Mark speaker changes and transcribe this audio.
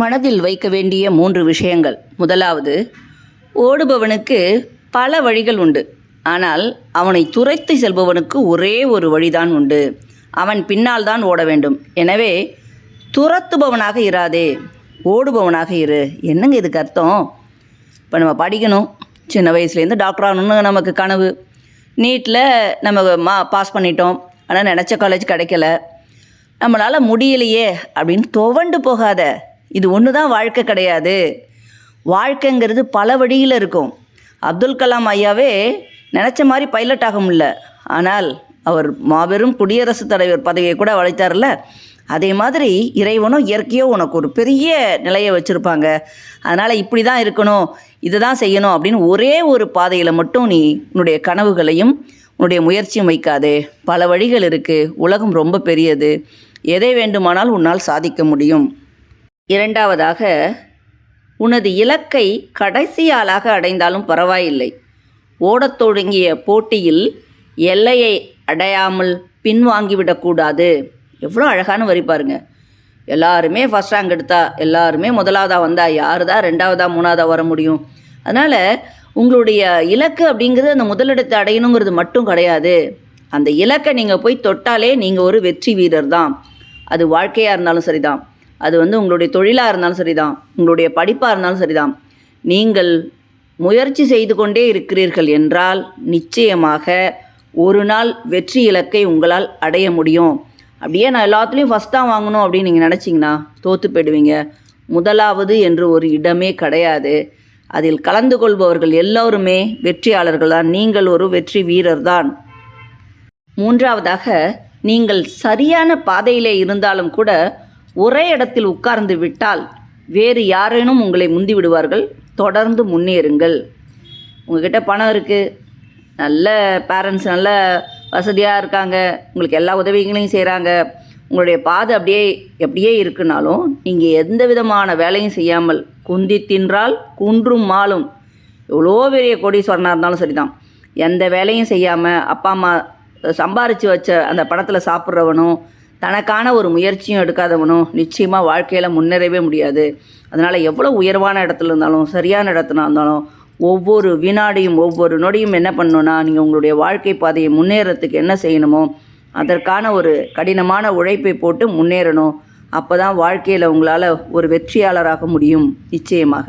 Speaker 1: மனதில் வைக்க வேண்டிய மூன்று விஷயங்கள். முதலாவது ஓடுபவனுக்கு பல வழிகள் உண்டு. ஆனால் அவனை துரைத்து செல்பவனுக்கு ஒரே ஒரு வழிதான் உண்டு. அவன் பின்னால் தான் ஓட வேண்டும். எனவே துரத்துபவனாக இராதே ஓடுபவனாக இரு. என்னங்க இதுக்கு அர்த்தம்? இப்போ நம்ம படிக்கணும். சின்ன வயசுலேருந்து டாக்டர் ஆகணும்னு நமக்கு கனவு. நீட்டில் நம்ம மா பாஸ் பண்ணிட்டோம். ஆனால் நினச்ச காலேஜ் கிடைக்கல. நம்மளால் முடியலையே அப்படின்னு துவண்டு போகாத. இது ஒன்று தான் வாழ்க்கை கிடையாது. வாழ்க்கைங்கிறது பல வழியில் இருக்கும். அப்துல் கலாம் ஐயாவே நினச்ச மாதிரி பைலட் ஆக முடில ஆனால் அவர் மாபெரும் குடியரசுத் தலைவர் பதவியை கூட வளைத்தார்ல அதே மாதிரி இறைவனும் இயற்கையோ உனக்கு ஒரு பெரிய நிலையை வச்சுருப்பாங்க. அதனால் இப்படி தான் இருக்கணும் இதை தான் செய்யணும் அப்படின்னு ஒரே ஒரு பாதையில் மட்டும் நீ உன்னுடைய கனவுகளையும் உன்னுடைய முயற்சியும் வைக்காதே. பல வழிகள் இருக்குது உலகம் ரொம்ப பெரியது. எதை வேண்டுமானால் உன்னால் சாதிக்க முடியும். இரண்டாவதாக உனது இலக்கை கடைசியாளாக அடைந்தாலும் பரவாயில்லை. ஓடத் தொடங்கிய போட்டியில் எல்லையை அடையாமல் பின்வாங்கிவிடக்கூடாது எவ்வளோ அழகான வரி பாருங்க. எல்லாருமே ஃபஸ்ட் ரேங்க் எடுத்தா எல்லாருமே முதலாவதாக வந்தால் யார் தான் ரெண்டாவதாக மூணாவதாக வர முடியும்? அதனால் உங்களுடைய இலக்கு அப்படிங்கிறது அந்த முதலிடத்தை அடையணுங்கிறது மட்டும் கிடையாது. அந்த இலக்கை நீங்கள் போய் தொட்டாலே நீங்கள் ஒரு வெற்றி வீரர் தான் அது வாழ்க்கையாக இருந்தாலும் சரிதான். அது வந்து உங்களுடைய தொழிலாக இருந்தாலும் சரிதான். உங்களுடைய படிப்பாக இருந்தாலும் சரிதான். நீங்கள் முயற்சி செய்து கொண்டே இருக்கிறீர்கள் என்றால் நிச்சயமாக ஒரு நாள் வெற்றி இலக்கை உங்களால் அடைய முடியும். அப்படியே நான் எல்லாத்துலேயும் ஃபஸ்ட்டாக வாங்கணும் அப்படின்னு நீங்கள் நினச்சிங்கன்னா தோற்று போயிடுவீங்க. முதலாவது என்று ஒரு இடமே கிடையாது. அதில் கலந்து கொள்பவர்கள் எல்லோருமே வெற்றியாளர்கள் தான். நீங்கள் ஒரு வெற்றி வீரர் தான். மூன்றாவதாக நீங்கள் சரியான பாதையிலே இருந்தாலும் கூட ஒரே இடத்தில் உட்கார்ந்து விட்டால் வேறு யாரேனும் உங்களை முந்தி விடுவார்கள் தொடர்ந்து முன்னேறுங்கள். உங்ககிட்ட பணம் இருக்குது நல்ல பேரண்ட்ஸ் நல்ல வசதியாக இருக்காங்க. உங்களுக்கு எல்லா உதவிகளையும் செய்கிறாங்க உங்களுடைய பாதை அப்படியே எப்படியே இருக்குனாலும் நீங்கள் எந்த விதமான வேலையும் செய்யாமல் குந்தி தின்றால் குன்றும் மாலும். எவ்வளோ பெரிய கோடீஸ்வரனாக இருந்தாலும் சரிதான். எந்த வேலையும் செய்யாமல் அப்பா அம்மா சம்பாரித்து வச்ச அந்த பணத்தில் சாப்பிட்றவனும் தனக்கான ஒரு முயற்சியும் எடுக்காதவனும் நிச்சயமாக வாழ்க்கையில் முன்னேறவே முடியாது. அதனால் எவ்வளோ உயர்வான இடத்துல இருந்தாலும் சரியான இடத்துல இருந்தாலும் ஒவ்வொரு வினாடியும் ஒவ்வொரு நொடியும் என்ன பண்ணணும்னா நீங்கள் உங்களுடைய வாழ்க்கை பாதையை முன்னேறத்துக்கு என்ன செய்யணுமோ அதற்கான ஒரு கடினமான உழைப்பை போட்டு முன்னேறணும். அப்போ தான் வாழ்க்கையில் உங்களால் ஒரு வெற்றியாளராக முடியும் நிச்சயமாக.